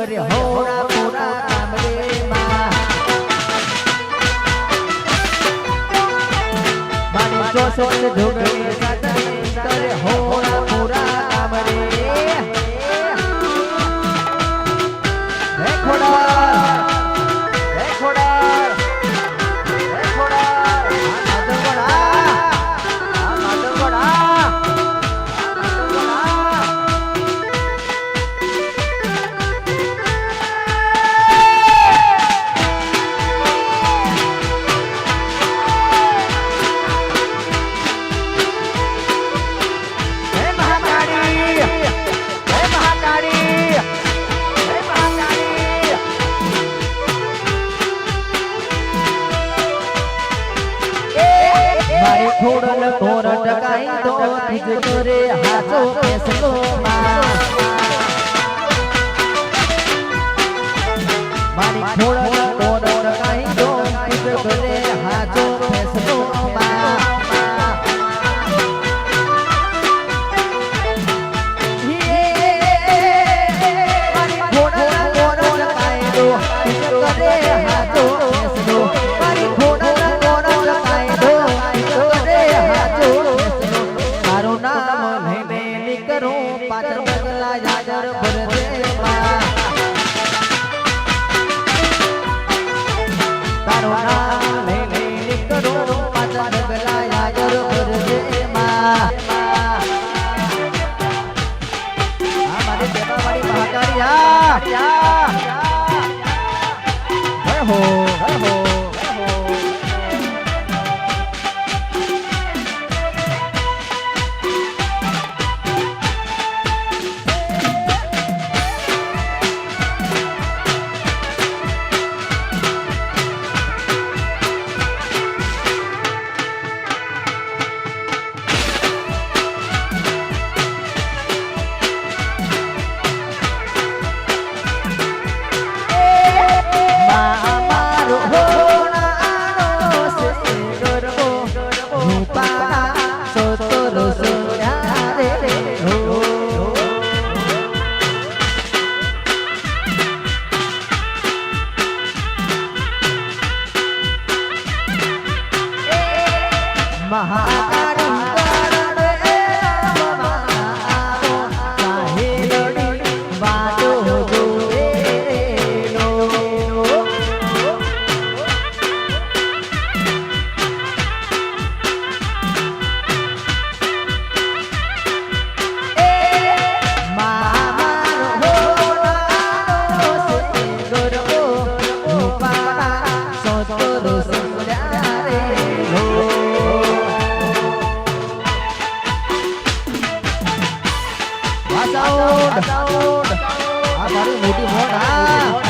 કરે હોરા પૂરા હોરા સાચો એસકો ho. 哈哈。આ તારી મોટી મોટ હા.